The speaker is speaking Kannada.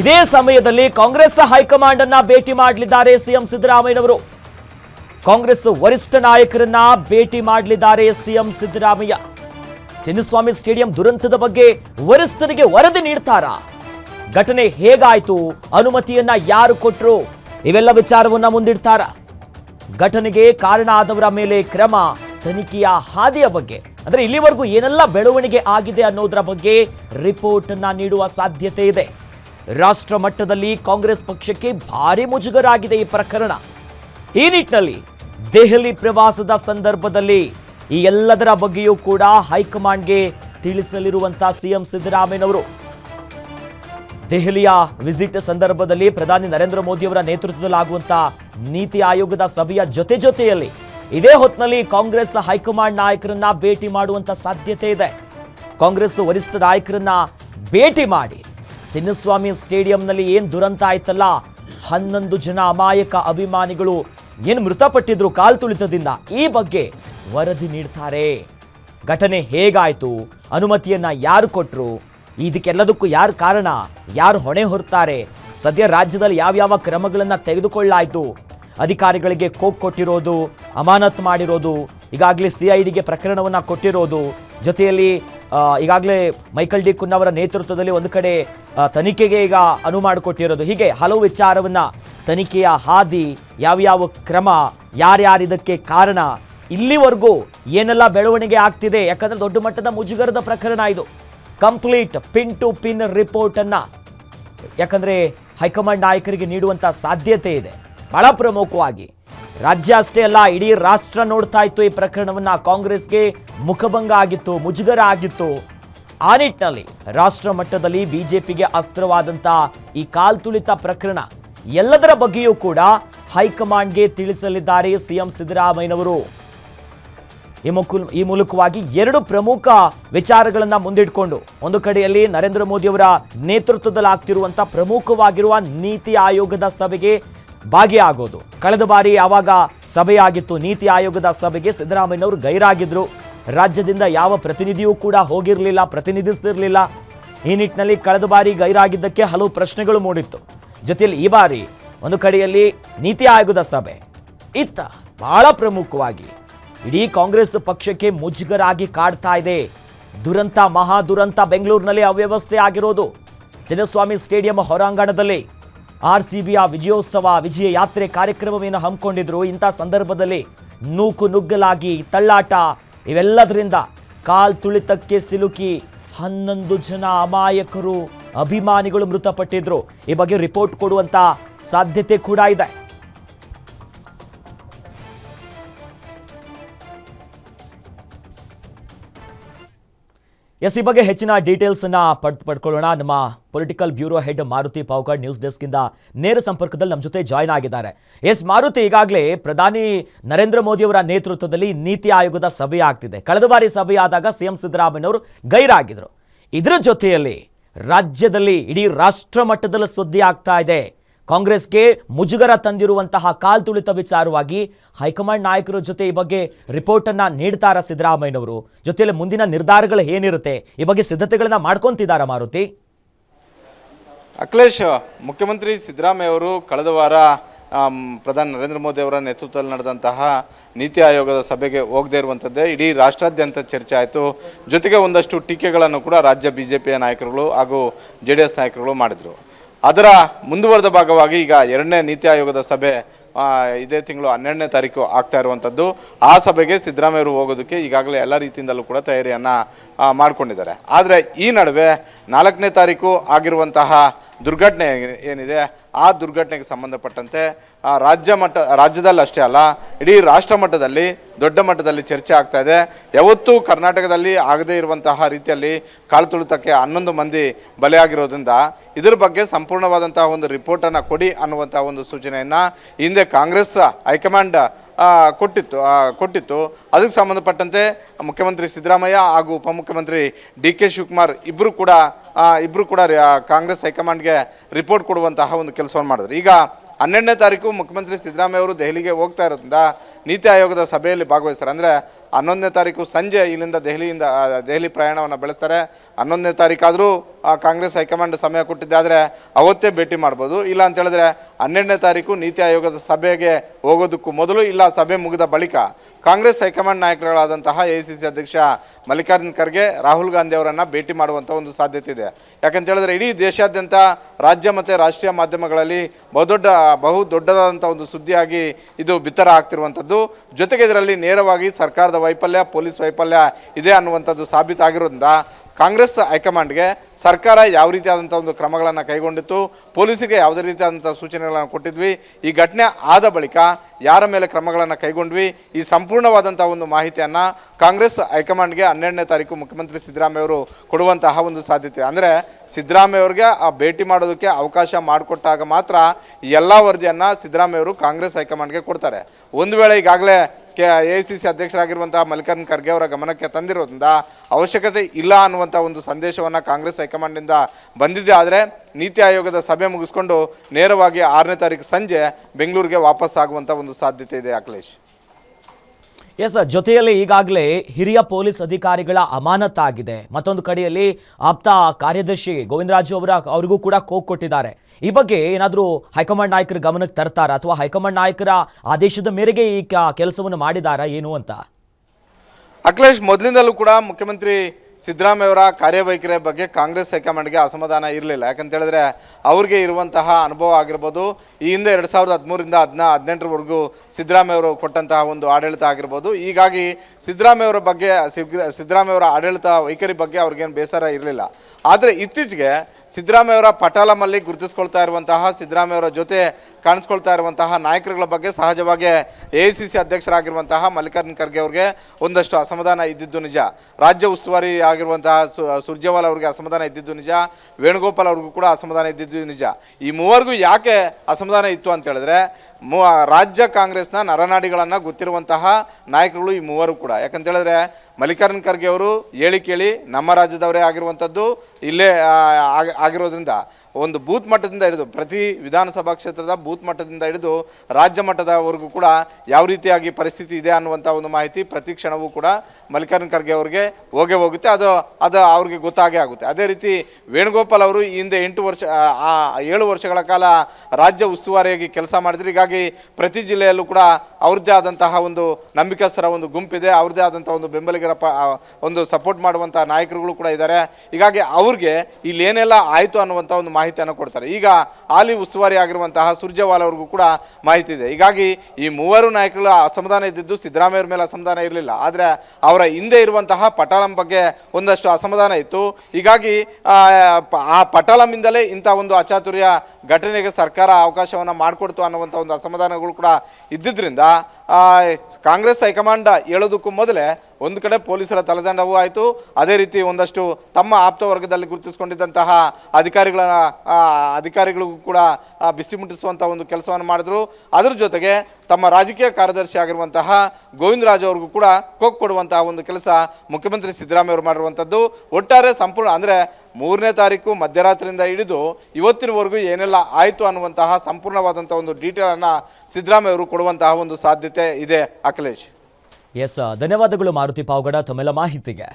ಇದೇ ಸಮಯದಲ್ಲಿ ಕಾಂಗ್ರೆಸ್ ಹೈಕಮಾಂಡ್ ಅನ್ನ ಭೇಟಿ ಮಾಡಲಿದ್ದಾರೆ ಸಿಎಂ ಸಿದ್ದರಾಮಯ್ಯನವರು. ಕಾಂಗ್ರೆಸ್ ವರಿಷ್ಠ ನಾಯಕರನ್ನ ಭೇಟಿ ಮಾಡಲಿದ್ದಾರೆ ಸಿಎಂ ಸಿದ್ದರಾಮಯ್ಯ. ಚಿನ್ನಸ್ವಾಮಿ ಸ್ಟೇಡಿಯಂ ದುರಂತದ ಬಗ್ಗೆ ವರಿಷ್ಠರಿಗೆ ವರದಿ ನೀಡ್ತಾರಾ? ಘಟನೆ ಹೇಗಾಯ್ತು? ಅನುಮತಿಯನ್ನ ಯಾರು ಕೊಟ್ಟರು ಇವೆಲ್ಲ ವಿಚಾರವನ್ನ ಮುಂದಿಡ್ತಾರ? ಘಟನೆಗೆ ಕಾರಣ ಆದವರ ಮೇಲೆ ಕ್ರಮ, ತನಿಖೆಯ ಹಾದಿಯ ಬಗ್ಗೆ. ಅಂದ್ರೆ ಇಲ್ಲಿವರೆಗೂ ಏನೆಲ್ಲ ಬೆಳವಣಿಗೆ ಆಗಿದೆ ಅನ್ನೋದರ ಬಗ್ಗೆ ರಿಪೋರ್ಟ್ ನೀಡುವ ಸಾಧ್ಯತೆ ಇದೆ. ರಾಷ್ಟ್ರ ಮಟ್ಟದಲ್ಲಿ ಕಾಂಗ್ರೆಸ್ ಪಕ್ಷಕ್ಕೆ ಭಾರಿ ಮುಜುಗರ ಆಗಿದೆ ಈ ಪ್ರಕರಣ. ಈ ನಿಟ್ಟಿನಲ್ಲಿ ದೆಹಲಿ ಪ್ರವಾಸದ ಸಂದರ್ಭದಲ್ಲಿ ಈ ಎಲ್ಲದರ ಬಗ್ಗೆಯೂ ಕೂಡ ಹೈಕಮಾಂಡ್ಗೆ ತಿಳಿಸಲಿರುವಂತಹ ಸಿಎಂ ಸಿದ್ದರಾಮಯ್ಯನವರು. ದೆಹಲಿಯ ವಿಸಿಟ್ ಸಂದರ್ಭದಲ್ಲಿ ಪ್ರಧಾನಿ ನರೇಂದ್ರ ಮೋದಿಯವರ ನೇತೃತ್ವದಲ್ಲಾಗುವಂತಹ ನೀತಿ ಆಯೋಗದ ಸಭೆಯ ಜೊತೆ ಜೊತೆಯಲ್ಲಿ ಇದೇ ಹೊತ್ತಿನಲ್ಲಿ ಕಾಂಗ್ರೆಸ್ ಹೈಕಮಾಂಡ್ ನಾಯಕರನ್ನ ಭೇಟಿ ಮಾಡುವಂತ ಸಾಧ್ಯತೆ ಇದೆ. ಕಾಂಗ್ರೆಸ್ ವರಿಷ್ಠ ನಾಯಕರನ್ನ ಭೇಟಿ ಮಾಡಿ ಚಿನ್ನಸ್ವಾಮಿ ಸ್ಟೇಡಿಯಂನಲ್ಲಿ ಏನು ದುರಂತ ಆಯ್ತಲ್ಲ? ಹನ್ನೊಂದು ಜನ ಅಮಾಯಕ ಅಭಿಮಾನಿಗಳು ಏನು ಮೃತಪಟ್ಟಿದ್ರು ಕಾಲು ತುಳಿತದಿಂದ ಈ ಬಗ್ಗೆ ವರದಿ ನೀಡ್ತಾರೆ. ಘಟನೆ ಹೇಗಾಯಿತು? ಅನುಮತಿಯನ್ನು ಯಾರು ಕೊಟ್ಟರು ಇದಕ್ಕೆಲ್ಲದಕ್ಕೂ ಯಾರು ಕಾರಣ? ಯಾರು ಹೊಣೆ ಹೊರ್ತಾರೆ? ಸದ್ಯ ರಾಜ್ಯದಲ್ಲಿ ಯಾವ್ಯಾವ ಕ್ರಮಗಳನ್ನು ತೆಗೆದುಕೊಳ್ಳಾಯಿತು? ಅಧಿಕಾರಿಗಳಿಗೆ ಕೋಕ್ ಕೊಟ್ಟಿರೋದು, ಅಮಾನತ್ ಮಾಡಿರೋದು, ಈಗಾಗಲೇ ಸಿ ಐ ಡಿಗೆ ಪ್ರಕರಣವನ್ನು ಕೊಟ್ಟಿರೋದು, ಜೊತೆಯಲ್ಲಿ ಈಗಾಗಲೇ ಮೈಕಲ್ ಡಿ ಕುನ್ನವರ ನೇತೃತ್ವದಲ್ಲಿ ಒಂದು ಕಡೆ ತನಿಖೆಗೆ ಈಗ ಅನುವು ಮಾಡಿಕೊಟ್ಟಿರೋದು. ಹೀಗೆ ಹಲವು ವಿಚಾರವನ್ನು ತನಿಖೆಯ ಹಾದಿ, ಯಾವ್ಯಾವ ಕ್ರಮ, ಯಾರ್ಯಾರು ಇದಕ್ಕೆ ಕಾರಣ, ಇಲ್ಲಿವರೆಗೂ ಏನೆಲ್ಲ ಬೆಳವಣಿಗೆ ಆಗ್ತಿದೆ? ಯಾಕಂದರೆ ದೊಡ್ಡ ಮಟ್ಟದ ಮುಜುಗರದ ಪ್ರಕರಣ ಇದು. ಕಂಪ್ಲೀಟ್ ಪಿನ್ ಟು ಪಿನ್ ರಿಪೋರ್ಟನ್ನು ಯಾಕಂದ್ರೆ ಹೈಕಮಾಂಡ್ ನಾಯಕರಿಗೆ ನೀಡುವಂಥ ಸಾಧ್ಯತೆ ಇದೆ. ಬಹಳ ಪ್ರಮುಖವಾಗಿ. ರಾಜ್ಯ ಅಷ್ಟೇ ಅಲ್ಲ, ಇಡೀ ರಾಷ್ಟ್ರ ನೋಡ್ತಾ ಇತ್ತು ಈ ಪ್ರಕರಣವನ್ನ. ಕಾಂಗ್ರೆಸ್ಗೆ ಮುಖಭಂಗ ಆಗಿತ್ತು, ಮುಜುಗರ ಆಗಿತ್ತು. ಆ ನಿಟ್ಟಿನಲ್ಲಿ ರಾಷ್ಟ್ರ ಮಟ್ಟದಲ್ಲಿ ಬಿಜೆಪಿಗೆ ಅಸ್ತ್ರವಾದಂತ ಈ ಕಾಲ್ತುಳಿತ ಪ್ರಕರಣ, ಎಲ್ಲದರ ಬಗ್ಗೆಯೂ ಕೂಡ ಹೈಕಮಾಂಡ್ಗೆ ತಿಳಿಸಲಿದ್ದಾರೆ ಸಿಎಂ ಸಿದ್ದರಾಮಯ್ಯನವರು. ಈ ಮುಕು ಈ ಮೂಲಕವಾಗಿ ಎರಡು ಪ್ರಮುಖ ವಿಚಾರಗಳನ್ನ ಮುಂದಿಟ್ಕೊಂಡು, ಒಂದು ಕಡೆಯಲ್ಲಿ ನರೇಂದ್ರ ಮೋದಿಯವರ ನೇತೃತ್ವದಲ್ಲಿ ಆಗ್ತಿರುವಂಥ ಪ್ರಮುಖವಾಗಿರುವ ನೀತಿ ಆಯೋಗದ ಸಭೆಗೆ ಭಾಗಿಯಾಗೋದು. ಕಳೆದ ಬಾರಿ ಯಾವಾಗ ಸಭೆಯಾಗಿತ್ತು. ನೀತಿ ಆಯೋಗದ ಸಭೆಗೆ ಸಿದ್ದರಾಮಯ್ಯನವರು ಗೈರಾಗಿದ್ರು. ರಾಜ್ಯದಿಂದ ಯಾವ ಪ್ರತಿನಿಧಿಯೂ ಕೂಡ ಹೋಗಿರಲಿಲ್ಲ, ಪ್ರತಿನಿಧಿಸ್ತಿರಲಿಲ್ಲ. ಈ ನಿಟ್ಟಿನಲ್ಲಿ ಕಳೆದ ಬಾರಿ ಗೈರಾಗಿದ್ದಕ್ಕೆ ಹಲವು ಪ್ರಶ್ನೆಗಳು ಮೂಡಿತ್ತು. ಜೊತೆಯಲ್ಲಿ ಈ ಬಾರಿ ಒಂದು ಕಡೆಯಲ್ಲಿ ನೀತಿ ಆಯೋಗದ ಸಭೆ ಇತ್ತ ಬಹಳ ಪ್ರಮುಖವಾಗಿ ಇಡೀ ಕಾಂಗ್ರೆಸ್ ಪಕ್ಷಕ್ಕೆ ಮುಜುಗರಾಗಿ ಕಾಡ್ತಾ ಇದೆ. ದುರಂತ, ಮಹಾ ದುರಂತ ಬೆಂಗಳೂರಿನಲ್ಲಿ ಅವ್ಯವಸ್ಥೆ ಆಗಿರೋದು. ಜನಸ್ವಾಮಿ ಸ್ಟೇಡಿಯಂ ಹೊರಾಂಗಣದಲ್ಲಿ ಆರ್ ಸಿ ಬಿಯ ವಿಜಯೋತ್ಸವ, ವಿಜಯ ಯಾತ್ರೆ ಕಾರ್ಯಕ್ರಮವನ್ನು ಹಮ್ಮಿಕೊಂಡಿದ್ರು, ಇಂಥ ಸಂದರ್ಭದಲ್ಲಿ ನೂಕು ನುಗ್ಗಲಾಗಿ, ತಳ್ಳಾಟ, ಇವೆಲ್ಲದರಿಂದ ಕಾಲ್ ತುಳಿತಕ್ಕೆ ಸಿಲುಕಿ ಹನ್ನೊಂದು ಜನ ಅಮಾಯಕರು, ಅಭಿಮಾನಿಗಳು ಮೃತಪಟ್ಟಿದ್ರು. ಈ ಬಗ್ಗೆ ರಿಪೋರ್ಟ್ ಕೊಡುವಂತ ಸಾಧ್ಯತೆ ಕೂಡ ಇದೆ. ಎಸ್ ಈ ಬಗ್ಗೆ ಹೆಚ್ಚಿನ ಡೀಟೇಲ್ಸ್ ಅನ್ನ ಪಡ್, ಪಡ್ಕೊಳ್ಳೋಣ. ನಮ್ಮ political bureau head Maruti Pavkar news desk ಇಂದ ನೇರ ಸಂಪರ್ಕದಲ್ಲಿ ನಮ್ಮ ಜೊತೆ ಜಾಯ್ನ್ ಆಗಿದ್ದಾರೆ. ಎಸ್, ಮಾರುತಿ, ಈಗಾಗಲೇ ಪ್ರಧಾನಿ ನರೇಂದ್ರ ಮೋದಿ ಅವರ ನೇತೃತ್ವದಲ್ಲಿ ನೀತಿ ಆಯೋಗದ ಸಭೆ ಆಗ್ತಿದೆ. ಕಳೆದ ಬಾರಿ ಸಭೆಯಾದಾಗ ಆದಾಗ ಸಿಎಂ ಸಿದ್ದರಾಮಯ್ಯನವರು ಗೈರಾಗಿದ್ರು. ಇದರ ಜೊತೆಯಲ್ಲಿ ರಾಜ್ಯದಲ್ಲಿ ಇಡೀ ರಾಷ್ಟ್ರ ಮಟ್ಟದಲ್ಲಿ ಸುದ್ದಿ ಆಗ್ತಾ ಇದೆ. ಕಾಂಗ್ರೆಸ್ಗೆ ಮುಜುಗರ ತಂದಿರುವಂತಹ ಕಾಲ್ತುಳಿತ ವಿಚಾರವಾಗಿ ಹೈಕಮಾಂಡ್ ನಾಯಕರ ಜೊತೆ ಈ ಬಗ್ಗೆ ರಿಪೋರ್ಟ್ ಅನ್ನ ನೀಡ್ತಾರ ಸಿದ್ದರಾಮಯ್ಯನವರು? ಜೊತೆಯಲ್ಲಿ ಮುಂದಿನ ನಿರ್ಧಾರಗಳು ಏನಿರುತ್ತೆ? ಈ ಬಗ್ಗೆ ಸಿದ್ಧತೆಗಳನ್ನ ಮಾಡ್ಕೊಂತಿದ್ದಾರ ಮಾರುತಿ? ಅಖಿಲೇಶ್, ಮುಖ್ಯಮಂತ್ರಿ ಸಿದ್ದರಾಮಯ್ಯ ಅವರು ಕಳೆದ ವಾರ ಪ್ರಧಾನಿ ನರೇಂದ್ರ ಮೋದಿ ಅವರ ನೇತೃತ್ವದಲ್ಲಿ ನಡೆದಂತಹ ನೀತಿ ಆಯೋಗದ ಸಭೆಗೆ ಹೋಗದೇ ಇರುವಂಥದ್ದೇ ಇಡೀ ರಾಷ್ಟ್ರಾದ್ಯಂತ ಚರ್ಚೆ ಆಯಿತು. ಜೊತೆಗೆ ಒಂದಷ್ಟು ಟೀಕೆಗಳನ್ನು ಕೂಡ ರಾಜ್ಯ ಬಿ ಜೆ ಪಿಯ ನಾಯಕರುಗಳು ಹಾಗೂ ಜೆ ಡಿ ಎಸ್ ನಾಯಕರುಗಳು ಮಾಡಿದರು. ಅದರ ಮುಂದುವರೆದ ಭಾಗವಾಗಿ ಈಗ ಎರಡನೇ ನೀತಿ ಆಯೋಗದ ಸಭೆ ಇದೇ ತಿಂಗಳು ಹನ್ನೆರಡನೇ ತಾರೀಕು ಆಗ್ತಾ ಇರುವಂಥದ್ದು. ಆ ಸಭೆಗೆ ಸಿದ್ದರಾಮಯ್ಯರು ಹೋಗೋದಕ್ಕೆ ಈಗಾಗಲೇ ಎಲ್ಲ ರೀತಿಯಿಂದಲೂ ಕೂಡ ತಯಾರಿಯನ್ನು ಮಾಡಿಕೊಂಡಿದ್ದಾರೆ. ಆದರೆ ಈ ನಡುವೆ ನಾಲ್ಕನೇ ತಾರೀಕು ಆಗಿರುವಂತಹ ದುರ್ಘಟನೆ ಏನಿದೆ ಆ ದುರ್ಘಟನೆಗೆ ಸಂಬಂಧಪಟ್ಟಂತೆ ಆ, ರಾಜ್ಯ ಮಟ್ಟ ರಾಜ್ಯದಲ್ಲಿ ಅಷ್ಟೇ ಅಲ್ಲ ಇಡೀ ರಾಷ್ಟ್ರ ಮಟ್ಟದಲ್ಲಿ ದೊಡ್ಡ ಮಟ್ಟದಲ್ಲಿ ಚರ್ಚೆ ಆಗ್ತಾ ಇದೆ. ಯಾವತ್ತೂ ಕರ್ನಾಟಕದಲ್ಲಿ ಆಗದೇ ಇರುವಂತಹ ರೀತಿಯಲ್ಲಿ ಕಾಳು ತುಳಿತಕ್ಕೆ ಹನ್ನೊಂದು ಮಂದಿ ಬಲಿಯಾಗಿರೋದ್ರಿಂದ ಇದರ ಬಗ್ಗೆ ಸಂಪೂರ್ಣವಾದಂತಹ ಒಂದು ರಿಪೋರ್ಟನ್ನು ಕೊಡಿ ಅನ್ನುವಂಥ ಒಂದು ಸೂಚನೆಯನ್ನು ಹಿಂದೆ ಕಾಂಗ್ರೆಸ್ ಹೈಕಮಾಂಡ್ ಕೊಟ್ಟಿತ್ತು ಕೊಟ್ಟಿತ್ತು. ಅದಕ್ಕೆ ಸಂಬಂಧಪಟ್ಟಂತೆ ಮುಖ್ಯಮಂತ್ರಿ ಸಿದ್ದರಾಮಯ್ಯ ಹಾಗೂ ಉಪಮುಖ್ಯಮಂತ್ರಿ ಡಿ ಕೆ ಶಿವಕುಮಾರ್ ಇಬ್ಬರು ಕೂಡ ಇಬ್ಬರು ಕೂಡ ಕಾಂಗ್ರೆಸ್ ಹೈಕಮಾಂಡ್ಗೆ ರಿಪೋರ್ಟ್ ಕೊಡುವಂತಹ ಒಂದು ಕೆಲಸವನ್ನು ಮಾಡಿದ್ರು. ಈಗ ಹನ್ನೆರಡನೇ ತಾರೀಕು ಮುಖ್ಯಮಂತ್ರಿ ಸಿದ್ದರಾಮಯ್ಯ ಅವರು ದೆಹಲಿಗೆ ಹೋಗ್ತಾ ಇರೋದ್ರಿಂದ ನೀತಿ ಆಯೋಗದ ಸಭೆಯಲ್ಲಿ ಭಾಗವಹಿಸ್ತಾರೆ. ಅಂದರೆ ಹನ್ನೊಂದನೇ ತಾರೀಕು ಸಂಜೆ ಇಲ್ಲಿಂದ ದೆಹಲಿಯಿಂದ ದೆಹಲಿ ಪ್ರಯಾಣವನ್ನು ಬೆಳೆಸ್ತಾರೆ. ಹನ್ನೊಂದನೇ ತಾರೀಕಾದರೂ ಕಾಂಗ್ರೆಸ್ ಹೈಕಮಾಂಡ್ ಸಮಯ ಕೊಟ್ಟಿದ್ದಾದರೆ ಅವತ್ತೇ ಭೇಟಿ ಮಾಡ್ಬೋದು. ಇಲ್ಲ ಅಂತ ಹೇಳಿದ್ರೆ ಹನ್ನೆರಡನೇ ತಾರೀಕು ನೀತಿ ಆಯೋಗದ ಸಭೆಗೆ ಹೋಗೋದಕ್ಕೂ ಮೊದಲು ಇಲ್ಲ, ಸಭೆ ಮುಗಿದ ಬಳಿಕ ಕಾಂಗ್ರೆಸ್ ಹೈಕಮಾಂಡ್ ನಾಯಕರುಗಳಾದಂತಹ ಎ ಸಿ ಅಧ್ಯಕ್ಷ ಮಲ್ಲಿಕಾರ್ಜುನ್ ಖರ್ಗೆ, ರಾಹುಲ್ ಗಾಂಧಿ ಅವರನ್ನು ಭೇಟಿ ಮಾಡುವಂಥ ಒಂದು ಸಾಧ್ಯತೆ ಇದೆ. ಯಾಕಂತ ಹೇಳಿದ್ರೆ ಇಡೀ ದೇಶಾದ್ಯಂತ ರಾಜ್ಯ ಮತ್ತು ರಾಷ್ಟ್ರೀಯ ಮಾಧ್ಯಮಗಳಲ್ಲಿ ಬಹುದೊಡ್ಡ ಬಹು ದೊಡ್ಡದಾದಂಥ ಒಂದು ಸುದ್ದಿಯಾಗಿ ಇದು ಬಿತ್ತರ ಆಗ್ತಿರುವಂಥದ್ದು ಜೊತೆಗೆ ಇದರಲ್ಲಿ ನೇರವಾಗಿ ಸರ್ಕಾರದ ವೈಫಲ್ಯ, ಪೊಲೀಸ್ ವೈಫಲ್ಯ ಇದೆ ಅನ್ನುವಂಥದ್ದು ಸಾಬೀತಾಗಿರೋದ್ರಿಂದ ಕಾಂಗ್ರೆಸ್ ಹೈಕಮಾಂಡ್ಗೆ ಸರ್ಕಾರ ಯಾವ ರೀತಿಯಾದಂಥ ಒಂದು ಕ್ರಮಗಳನ್ನು ಕೈಗೊಂಡಿತ್ತು, ಪೊಲೀಸಿಗೆ ಯಾವುದೇ ರೀತಿಯಾದಂಥ ಸೂಚನೆಗಳನ್ನು ಕೊಟ್ಟಿದ್ವಿ, ಈ ಘಟನೆ ಆದ ಬಳಿಕ ಯಾರ ಮೇಲೆ ಕ್ರಮಗಳನ್ನು ಕೈಗೊಂಡ್ವಿ, ಈ ಸಂಪೂರ್ಣವಾದಂಥ ಒಂದು ಮಾಹಿತಿಯನ್ನು ಕಾಂಗ್ರೆಸ್ ಹೈಕಮಾಂಡ್ಗೆ ಹನ್ನೆರಡನೇ ತಾರೀಕು ಮುಖ್ಯಮಂತ್ರಿ ಸಿದ್ದರಾಮಯ್ಯ ಅವರು ಕೊಡುವಂತಹ ಒಂದು ಸಾಧ್ಯತೆ. ಅಂದರೆ ಸಿದ್ದರಾಮಯ್ಯ ಅವರಿಗೆ ಆ ಭೇಟಿ ಮಾಡೋದಕ್ಕೆ ಅವಕಾಶ ಮಾಡಿಕೊಟ್ಟಾಗ ಮಾತ್ರ ಎಲ್ಲ ವರದಿಯನ್ನು ಸಿದ್ದರಾಮಯ್ಯ ಅವರು ಕಾಂಗ್ರೆಸ್ ಹೈಕಮಾಂಡ್ಗೆ ಕೊಡ್ತಾರೆ. ಒಂದು ವೇಳೆ ಈಗಾಗಲೇ ಕೆ ಎ ಸಿ ಸಿ ಅಧ್ಯಕ್ಷರಾಗಿರುವಂತಹ ಮಲ್ಲಿಕಾರ್ಜುನ್ ಖರ್ಗೆ ಅವರ ಗಮನಕ್ಕೆ ತಂದಿರೋದ್ರಿಂದ ಅವಶ್ಯಕತೆ ಇಲ್ಲ ಅನ್ನುವಂಥ ಒಂದು ಸಂದೇಶವನ್ನು ಕಾಂಗ್ರೆಸ್ ಹೈಕಮಾಂಡಿಂದ ಬಂದಿದೆ. ಆದರೆ ನೀತಿ ಆಯೋಗದ ಸಭೆ ಮುಗಿಸ್ಕೊಂಡು ನೇರವಾಗಿ ಆರನೇ ತಾರೀಕು ಸಂಜೆ ಬೆಂಗಳೂರಿಗೆ ವಾಪಸ್ ಆಗುವಂಥ ಒಂದು ಸಾಧ್ಯತೆ ಇದೆ, ಅಖಿಲೇಶ್. ಎಸ್ ಜೊತೆಯಲ್ಲಿ ಈಗಾಗಲೇ ಹಿರಿಯ ಪೊಲೀಸ್ ಅಧಿಕಾರಿಗಳ ಅಮಾನತಾಗಿದೆ. ಮತ್ತೊಂದು ಕಡೆಯಲ್ಲಿ ಆಪ್ತ ಕಾರ್ಯದರ್ಶಿ ಗೋವಿಂದರಾಜು ಅವರ ಅವರಿಗೂ ಕೂಡ ಕೋಕ್ ಕೊಟ್ಟಿದ್ದಾರೆ. ಈ ಬಗ್ಗೆ ಏನಾದರೂ ಹೈಕಮಾಂಡ್ ನಾಯಕರ ಗಮನಕ್ಕೆ ತರ್ತಾರ? ಅಥವಾ ಹೈಕಮಾಂಡ್ ನಾಯಕರ ಆದೇಶದ ಮೇರೆಗೆ ಈ ಕೆಲಸವನ್ನು ಮಾಡಿದಾರಾ? ಏನು ಅಂತ? ಅಖಿಲೇಶ್, ಮೊದಲಿಂದಲೂ ಕೂಡ ಮುಖ್ಯಮಂತ್ರಿ ಸಿದ್ದರಾಮಯ್ಯ ಅವರ ಕಾರ್ಯವೈಖರಿ ಬಗ್ಗೆ ಕಾಂಗ್ರೆಸ್ ಹೈಕಮಾಂಡ್ಗೆ ಅಸಮಾಧಾನ ಇರಲಿಲ್ಲ. ಯಾಕಂತೇಳಿದ್ರೆ ಅವ್ರಿಗೆ ಇರುವಂತಹ ಅನುಭವ ಆಗಿರ್ಬೋದು, ಈ ಹಿಂದೆ ಎರಡು ಸಾವಿರದ ಹದಿಮೂರಿಂದ ಹದಿನಾ, ಹದಿನೆಂಟರವರೆಗೂ ಸಿದ್ದರಾಮಯ್ಯ ಅವರು ಕೊಟ್ಟಂತಹ ಒಂದು ಆಡಳಿತ ಆಗಿರ್ಬೋದು. ಹೀಗಾಗಿ ಸಿದ್ದರಾಮಯ್ಯ ಅವರ ಬಗ್ಗೆ ಸಿದ್ದರಾಮಯ್ಯವರ ಆಡಳಿತ ವೈಖರಿ ಬಗ್ಗೆ ಅವ್ರಿಗೇನು ಬೇಸರ ಇರಲಿಲ್ಲ. ಆದರೆ ಇತ್ತೀಚೆಗೆ ಸಿದ್ದರಾಮಯ್ಯ ಅವರ ಪಟಾಲಮಲ್ಲಿ ಗುರುತಿಸ್ಕೊಳ್ತಾ ಇರುವಂತಹ, ಸಿದ್ದರಾಮಯ್ಯವರ ಜೊತೆ ಕಾಣಿಸ್ಕೊಳ್ತಾ ಇರುವಂತಹ ನಾಯಕರುಗಳ ಬಗ್ಗೆ ಸಹಜವಾಗಿ ಎ ಸಿ ಸಿ ಅಧ್ಯಕ್ಷರಾಗಿರುವಂತಹ ಮಲ್ಲಿಕಾರ್ಜುನ್ ಖರ್ಗೆ ಅವ್ರಿಗೆ ಒಂದಷ್ಟು ಅಸಮಾಧಾನ ಇದ್ದಿದ್ದು ನಿಜ. ರಾಜ್ಯ ಉಸ್ತುವಾರಿ ಆಗಿರುವಂತಹ ಸುರ್ಜೇವಾಲ ಅವರಿಗೆ ಅಸಮಾಧಾನ ಇದ್ದಿದ್ದು ನಿಜ, ವೇಣುಗೋಪಾಲ್ ಅವ್ರಿಗೂ ಕೂಡ ಅಸಮಾಧಾನ ಇದ್ದಿದ್ದು ನಿಜ. ಈ ಮೂವರಿಗೂ ಯಾಕೆ ಅಸಮಾಧಾನ ಇತ್ತು ಅಂತ ಹೇಳಿದ್ರೆ ರಾಜ್ಯ ಕಾಂಗ್ರೆಸ್ನ ನರನಾಡಿಗಳನ್ನು ಗೊತ್ತಿರುವಂತಹ ನಾಯಕರುಗಳು ಈ ಮೂವರು ಕೂಡ. ಯಾಕಂತ ಹೇಳಿದ್ರೆ, ಮಲ್ಲಿಕಾರ್ಜುನ್ ಖರ್ಗೆ ಅವರು ಹೇಳಿ ಕೇಳಿ ನಮ್ಮ ರಾಜ್ಯದವರೇ ಆಗಿರುವಂಥದ್ದು, ಇಲ್ಲೇ ಆಗಿರೋದ್ರಿಂದ. ಒಂದು ಬೂತ್ ಮಟ್ಟದಿಂದ ಹಿಡಿದು ಪ್ರತಿ ವಿಧಾನಸಭಾ ಕ್ಷೇತ್ರದ ಬೂತ್ ಮಟ್ಟದಿಂದ ಹಿಡಿದು ರಾಜ್ಯ ಮಟ್ಟದವರೆಗೂ ಕೂಡ ಯಾವ ರೀತಿಯಾಗಿ ಪರಿಸ್ಥಿತಿ ಇದೆ ಅನ್ನುವಂಥ ಒಂದು ಮಾಹಿತಿ ಪ್ರತಿ ಕ್ಷಣವೂ ಕೂಡ ಮಲ್ಲಿಕಾರ್ಜುನ ಖರ್ಗೆ ಅವರಿಗೆ ಹೋಗೇ ಹೋಗುತ್ತೆ. ಅದು ಅದು ಅವ್ರಿಗೆ ಗೊತ್ತಾಗೇ ಆಗುತ್ತೆ. ಅದೇ ರೀತಿ ವೇಣುಗೋಪಾಲ್ ಅವರು ಹಿಂದೆ ಎಂಟು ವರ್ಷ ಆ, ಏಳು ವರ್ಷಗಳ ಕಾಲ ರಾಜ್ಯ ಉಸ್ತುವಾರಿಯಾಗಿ ಕೆಲಸ ಮಾಡಿದ್ರು. ಹೀಗಾಗಿ ಪ್ರತಿ ಜಿಲ್ಲೆಯಲ್ಲೂ ಕೂಡ ಅವ್ರದ್ದೇ ಆದಂತಹ ಒಂದು ನಂಬಿಕಸ್ಥರ ಒಂದು ಗುಂಪಿದೆ. ಅವ್ರದ್ದೇ ಆದಂಥ ಒಂದು ಬೆಂಬಲಿಗರ ಒಂದು ಸಪೋರ್ಟ್ ಮಾಡುವಂಥ ನಾಯಕರುಗಳು ಕೂಡ ಇದ್ದಾರೆ. ಹೀಗಾಗಿ ಅವ್ರಿಗೆ ಇಲ್ಲಿ ಏನೆಲ್ಲ ಆಯಿತು ಅನ್ನುವಂಥ ಒಂದು ಮಾಹಿತಿಯನ್ನು ಕೊಡ್ತಾರೆ. ಈಗ ಹಾಲಿ ಉಸ್ತುವಾರಿ ಆಗಿರುವಂತಹ ಸುರ್ಜೇವಾಲ ಅವ್ರಿಗೂ ಕೂಡ ಮಾಹಿತಿ ಇದೆ. ಹೀಗಾಗಿ ಈ ಮೂವರು ನಾಯಕರು ಅಸಮಾಧಾನ ಇದ್ದಿದ್ದು ಸಿದ್ದರಾಮಯ್ಯರ ಮೇಲೆ ಅಸಮಾಧಾನ ಇರಲಿಲ್ಲ. ಆದರೆ ಅವರ ಹಿಂದೆ ಇರುವಂತಹ ಪಟಾಲಂ ಬಗ್ಗೆ ಒಂದಷ್ಟು ಅಸಮಾಧಾನ ಇತ್ತು. ಹೀಗಾಗಿ ಆ, ಪ- ಆ ಪಟಾಳಂನಿಂದಲೇ ಇಂಥ ಒಂದು ಅಚಾತುರ್ಯ ಘಟನೆಗೆ ಸರ್ಕಾರ ಅವಕಾಶವನ್ನು ಮಾಡಿಕೊಡ್ತು ಅನ್ನುವಂಥ ಒಂದು ಅಸಮಾಧಾನಗಳು ಕೂಡ ಇದ್ದಿದ್ದರಿಂದ ಕಾಂಗ್ರೆಸ್ ಹೈಕಮಾಂಡ್ ಹೇಳೋದಕ್ಕೂ ಮೊದಲೇ ಒಂದು ಕಡೆ ಪೊಲೀಸರ ತಲೆದಂಡವೂ ಆಯಿತು. ಅದೇ ರೀತಿ ಒಂದಷ್ಟು ತಮ್ಮ ಆಪ್ತ ವರ್ಗದಲ್ಲಿ ಗುರುತಿಸಿಕೊಂಡಿದ್ದಂತಹ ಅಧಿಕಾರಿಗಳ ಅಧಿಕಾರಿಗಳಿಗೂ ಕೂಡ ಬಿಸಿ ಮುಟ್ಟಿಸುವಂಥ ಒಂದು ಕೆಲಸವನ್ನು ಮಾಡಿದ್ರು. ಅದರ ಜೊತೆಗೆ ತಮ್ಮ ರಾಜಕೀಯ ಕಾರ್ಯದರ್ಶಿ ಆಗಿರುವಂತಹ ಗೋವಿಂದರಾಜ್ ಅವ್ರಿಗೂ ಕೂಡ ಕೊಕ್ ಕೊಡುವಂತಹ ಒಂದು ಕೆಲಸ ಮುಖ್ಯಮಂತ್ರಿ ಸಿದ್ದರಾಮಯ್ಯ ಅವರು ಮಾಡಿರುವಂಥದ್ದು ಒಟ್ಟಾರೆ ಸಂಪೂರ್ಣ ಅಂದರೆ ಮೂರನೇ ತಾರೀಕು ಮಧ್ಯರಾತ್ರಿಯಿಂದ ಹಿಡಿದು ಇವತ್ತಿನವರೆಗೂ ಏನೆಲ್ಲ ಆಯಿತು ಅನ್ನುವಂತಹ ಸಂಪೂರ್ಣವಾದಂಥ ಒಂದು ಡೀಟೇಲನ್ನು ಸಿದ್ದರಾಮಯ್ಯ ಅವರು ಕೊಡುವಂತಹ ಒಂದು ಸಾಧ್ಯತೆ ಇದೆ. ಅಖಿಲೇಶ್. ಎಸ್ ಧನ್ಯವಾದಗಳು ಮಾರುತಿ ಪಾವಗಡ. ತಮ್ಮೆಲ್ಲ ಮಾಹಿತಿಗೆ.